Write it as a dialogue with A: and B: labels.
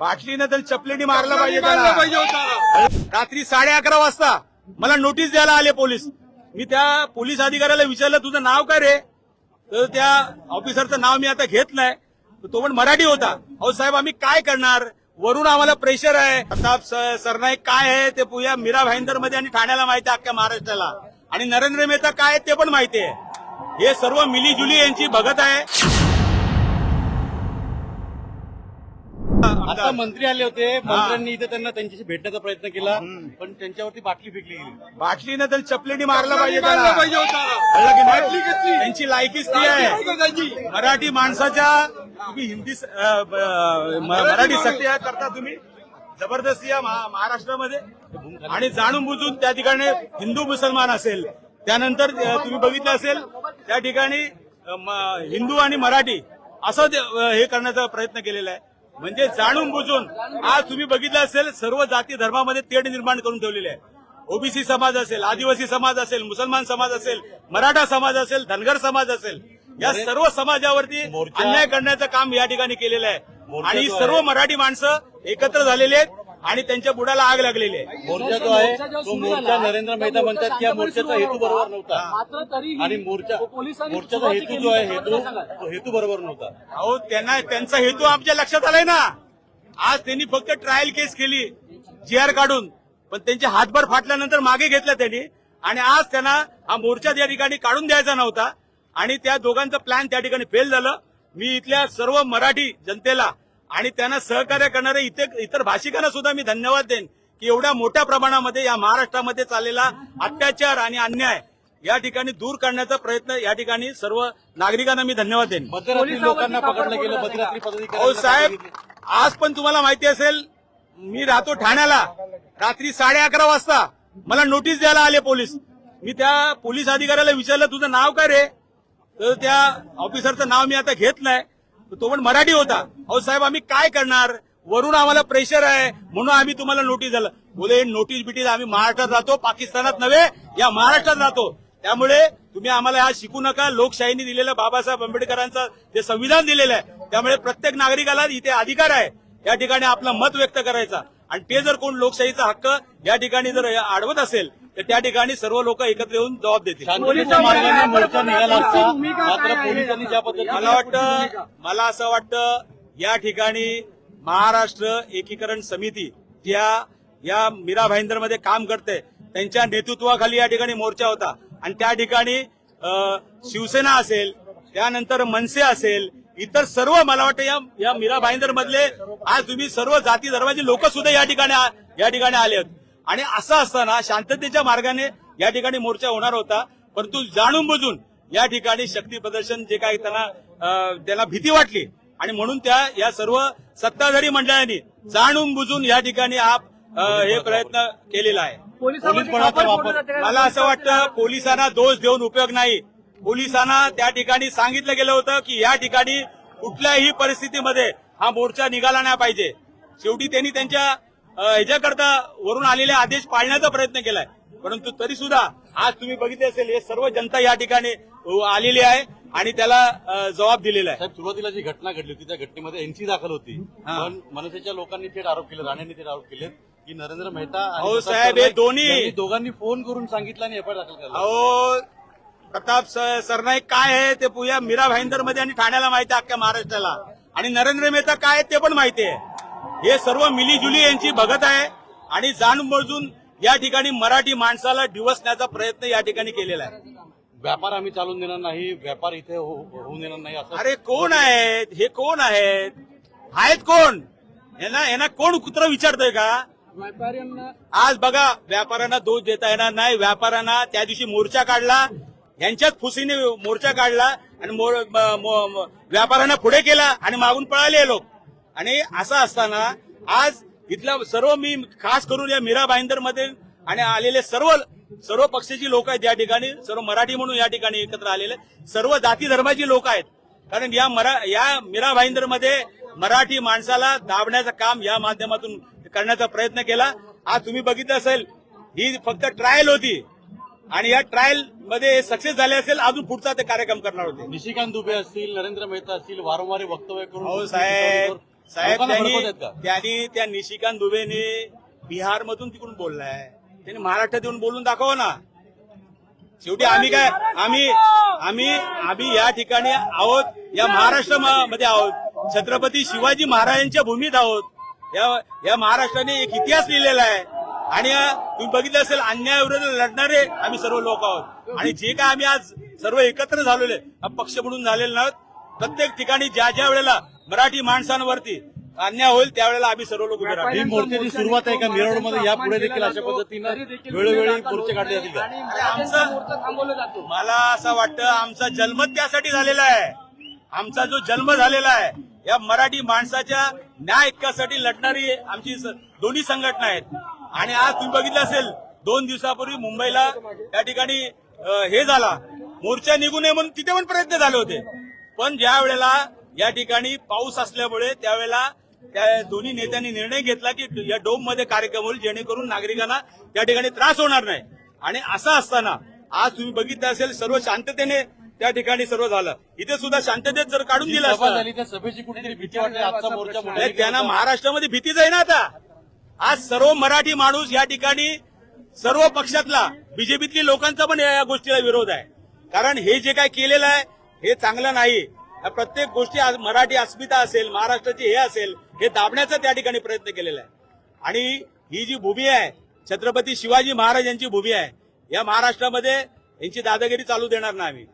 A: बाटलीनं तर चपलीने मारलं पाहिजे
B: मारलं. पाहिजे होता.
A: रात्री साडे अकरा वाजता मला नोटीस द्यायला आले पोलीस. मी त्या पोलीस अधिकाऱ्याला विचारलं तुझं नाव काय रे? तर त्या ऑफिसरचं नाव मी आता घेत नाही. तो पण मराठी होता. अहो साहेब आम्ही काय करणार? वरून आम्हाला प्रेशर आहे. प्रताप सरनाईक काय आहे ते पुया मीरा भाईंदरमध्ये आणि ठाण्याला माहिती आहे अख्ख्या महाराष्ट्राला. आणि नरेंद्र मेहता काय आहे ते पण माहिती आहे. हे सर्व मिलीजुली यांची भगत आहे.
B: आता मंत्री आले होते मंत्र्यांनी इथे त्यांना त्यांच्याशी भेटण्याचा प्रयत्न केला पण त्यांच्यावरती बाटली फेकली गेली.
A: बाटलीनं तर चपलीने मारलं पाहिजे
B: मारलं
A: त्याला.
B: पाहिजे होता.
A: कळलं की नाही?
B: बाटली कसली?
A: त्यांची लायकीच ती आहे. मराठी माणसाच्या तुम्ही हिंदी मराठी सक्रिय करता तुम्ही. जबरदस्ती या महा- महाराष्ट्रामध्ये. आणि जाणून बुजून त्या ठिकाणी हिंदू मुसलमान असेल. त्यानंतर तुम्ही बघितलं असेल त्या ठिकाणी हिंदू आणि मराठी असं हे करण्याचा प्रयत्न केलेला आहे. म्हणजे जाणून बुजून आज तुम्ही बघितलं असेल सर्व जाती धर्मामध्ये तेढ निर्माण करून ठेवलेले आहे. ओबीसी समाज असेल आदिवासी समाज असेल मुसलमान समाज असेल मराठा समाज असेल धनगर समाज असेल या सर्व समाजावरती अन्याय करण्याचं काम या ठिकाणी केलेलं आहे. आणि सर्व मराठी माणसं एकत्र झालेले आहेत. आणि त्यांच्या बुडाला आग लागलेली आहे.
B: मोर्चा जो आहे तो मोर्चा नरेंद्र मेहता म्हणतात की या मोर्चाचा हेतू बरोबर नव्हता.
C: मात्र तरी
B: आणि मोर्चा मोर्चाचा हेतू जो आहे हेतू. तो हेतू बरोबर नव्हता.
A: अहो त्यांना त्यांचा हेतू आमच्या लक्षात आलाय ना. आज त्यांनी फक्त ट्रायल केस केली जी आर काढून. पण त्यांचे हातभर फाटल्यानंतर मागे घेतलं त्यांनी. आणि आज त्यांना हा मोर्चा त्या ठिकाणी काढून द्यायचा नव्हता. आणि त्या दोघांचं प्लॅन त्या ठिकाणी फेल झालं. मी इथल्या सर्व मराठी जनतेला आणि त्यांना सहकार्य करणारे इतर इतर भाषिकांना सुद्धा मी धन्यवाद देईन की एवढ्या मोठ्या प्रमाणामध्ये या महाराष्ट्रामध्ये चाललेला अत्याचार आणि अन्याय या ठिकाणी दूर करण्याचा प्रयत्न या ठिकाणी सर्व नागरिकांना मी धन्यवाद देईन.
B: मध्यरात्री लोकांना पकडलं गेलं मध्यरात्री
A: अहो
B: पदाधिकारी
A: साहेब आज पण तुम्हाला माहिती असेल मी राहतो ठाण्याला. रात्री साडे अकरा वाजता मला नोटीस द्यायला आले पोलीस. मी त्या पोलीस अधिकाऱ्याला विचारलं तुझं नाव काय रे? तर त्या ऑफिसरचं नाव मी आता घेत नाही. तो पण मराठी होता. अहो साहेब आम्ही काय करणार? वरून आम्हाला प्रेशर आहे. म्हणून आम्ही तुम्हाला नोटीस झालं बोले नोटीस बिटीस आम्ही महाराष्ट्रात राहतो पाकिस्तानात नव्हे या महाराष्ट्रात राहतो. त्यामुळे तुम्ही आम्हाला हा शिकू नका. लोकशाहीने दिलेलं बाबासाहेब आंबेडकरांचं जे संविधान दिलेलं आहे त्यामुळे प्रत्येक नागरिकाला इथे अधिकार आहे. या ठिकाणी आपलं मत व्यक्त करायचा. आणि ते जर कोण लोकशाहीचा हक्क या ठिकाणी जर आडवत असेल तर त्या ठिकाणी सर्व लोक एकत्र येऊन जबाब देतील. मला वाटतं मला असं वाटतं या ठिकाणी महाराष्ट्र एकीकरण समिती ज्या या मीरा भाईंदरमध्ये काम करते त्यांच्या नेतृत्वाखाली या ठिकाणी मोर्चा होता. आणि त्या ठिकाणी शिवसेना असेल त्यानंतर मनसे असेल इतर सर्व मला वाटतं या या मीरा भाईंदर मधले आज तुम्ही सर्व जाती धर्माचे लोक सुद्धा या ठिकाणी आ- या ठिकाणी आले आहेत. आणि असं असताना शांततेच्या मार्गाने या ठिकाणी मोर्चा होणार होता. परंतु जाणून बुजून या ठिकाणी शक्ती प्रदर्शन जे काही त्यांना त्यांना भीती वाटली आणि म्हणून त्या या सर्व सत्ताधारी मंडळांनी जाणून बुजून या ठिकाणी हा हे प्रयत्न केलेला आहे. मला असं वाटतं पोलिसांना दोष देऊन उपयोग नाही. पोलिसांना त्या ठिकाणी सांगितलं गेलं होतं की या ठिकाणी कुठल्याही परिस्थितीमध्ये हा मोर्चा निघाला नाही पाहिजे. शेवटी त्यांनी त्यांच्या अ, ह्याच्याकरता वरून आलेले आदेश पाळण्याचा प्रयत्न केलाय. परंतु तरी सुद्धा आज तुम्ही बघितले असेल हे सर्व जनता या ठिकाणी आलेली आहे आणि त्याला जबाब दिलेला आहे.
B: सुरुवातीला जी घटना घडली होती त्या घटनेमध्ये एनसी दाखल होती.
A: हा.
B: पण मनसेच्या लोकांनी थेट आरोप केले राणेंनी थेट आरोप केले की नरेंद्र मेहता प्रताप
A: साहेब, हे दोन्ही-
B: दोघांनी फोन करून सांगितलं आणि एफआयआर दाखल केला.
A: अहो प्रताप सरनाईक काय आहे ते पुया मीरा भाईंदरमध्ये आणि ठाण्याला माहिती आहे अख्ख्या महाराष्ट्राला. आणि नरेंद्र मेहता काय आहे ते पण माहिती आहे. हे सर्व मिलीजुली यांची भगत आहे आणि जाणून बुजून या ठिकाणी मराठी माणसाला डिवसण्याचा प्रयत्न या ठिकाणी केलेला आहे.
B: व्यापार आम्ही चालून देणार नाही व्यापार इथे हो- होऊन देणार नाही असं
A: अरे कोण आहेत? हे कोण आहेत? आहेत कोण? यांना यांना कोण कुत्र विचारतोय का?
C: व्यापाऱ्यांना
A: आज बघा व्यापाऱ्यांना दोष देता येणार नाही. व्यापाऱ्यांना त्या दिवशी मोर्चा काढला. यांच्याच फुसीने मोर्चा काढला आणि व्यापाऱ्यांना पुढे केला आणि मागून पळाले लोक. आणि असं असताना आज इथला सर्व मी खास करून या मीरा भाईंदरमध्ये आणि आलेले सर्व सर्व पक्षाची लोक आहेत या ठिकाणी सर्व मराठी म्हणून या ठिकाणी एकत्र आलेले सर्व जाती धर्माची लोक आहेत. कारण या मरा या मीरा भाईंदरमध्ये मराठी माणसाला दाबण्याचं काम या माध्यमातून करण्याचा प्रयत्न केला. आज तुम्ही बघितलं असेल ही फक्त ट्रायल होती. आणि या ट्रायलमध्ये सक्सेस झाले असेल अजून पुढचा ते कार्यक्रम करणार होते.
B: निशिकांत दुबे असतील नरेंद्र मेहता असतील वारंवार वक्तव्य करून
A: हो साहेब. साहेब त्यांनी? त्यांनी त्या निशिकांत दुबेने बिहार मधून तिकडून बोललाय त्यांनी महाराष्ट्रात येऊन बोलून दाखवा ना. शेवटी आम्ही काय आम्ही आम्ही आम्ही या ठिकाणी आहोत. या महाराष्ट्रमध्ये आहोत. छत्रपती शिवाजी महाराजांच्या भूमीत आहोत. या या महाराष्ट्राने एक इतिहास लिहिलेला आहे. आणि तुम्ही बघितलं असेल अन्यायाविरुद्ध लढणारे आम्ही सर्व लोक आहोत. आणि जे काय आम्ही आज सर्व एकत्र झालेले पक्ष म्हणून झालेले नाहीत प्रत्येक ठिकाणी ज्या ज्या वेळेला मराठी माणसांवरती अन्याय होईल त्यावेळेला आम्ही सर्व लोक उभे राहतो
B: ही मोर्चाची सुरुवात आहे का? मिरवणूकमध्ये यापुढे देखील अशा पद्धतीनं वेळोवेळी मोर्चे काढले जातील
C: जातो.
A: मला असं वाटतं आमचा जन्म त्यासाठी झालेला आहे. आमचा जो जन्म झालेला आहे या मराठी माणसाच्या न्याय हक्कासाठी लढणारी आमची दोन्ही संघटना आहेत. आणि आज तुम्ही बघितलं असेल दोन दिवसापूर्वी मुंबईला त्या ठिकाणी हे झाला. मोर्चा निघू नये म्हणून तिथे पण प्रयत्न झाले होते. पण ज्या वेळेला या ठिकाणी पाऊस असल्यामुळे त्यावेळेला त्या दोन्ही नेत्यांनी निर्णय घेतला की या डोममध्ये कार्यक्रम होईल जेणेकरून नागरिकांना त्या ठिकाणी त्रास होणार नाही. आणि असं असताना आज तुम्ही बघितलं असेल सर्व शांततेने त्या ठिकाणी सर्व झालं. इथे सुद्धा शांततेत जर काढून दिलं असतं
B: सभेची कुठेतरी भीती वाटते आजचा मोर्चा मोठा
A: नाही, त्यांना महाराष्ट्रामध्ये भीतीच आहे ना आता. आज सर्व मराठी माणूस या ठिकाणी सर्व पक्षातला बीजेपीतली लोकांचा पण या या गोष्टीला विरोध आहे. कारण हे जे काय केलेलं आहे हे चांगलं नाही. या प्रत्येक गोष्टी आज मराठी अस्मिता असेल महाराष्ट्राची हे असेल हे दाबण्याचा त्या ठिकाणी प्रयत्न केलेला आहे. आणि ही जी भूमी आहे छत्रपती शिवाजी महाराज यांची भूमी आहे या महाराष्ट्रामध्ये यांची दादागिरी चालू देणार नाही आम्ही.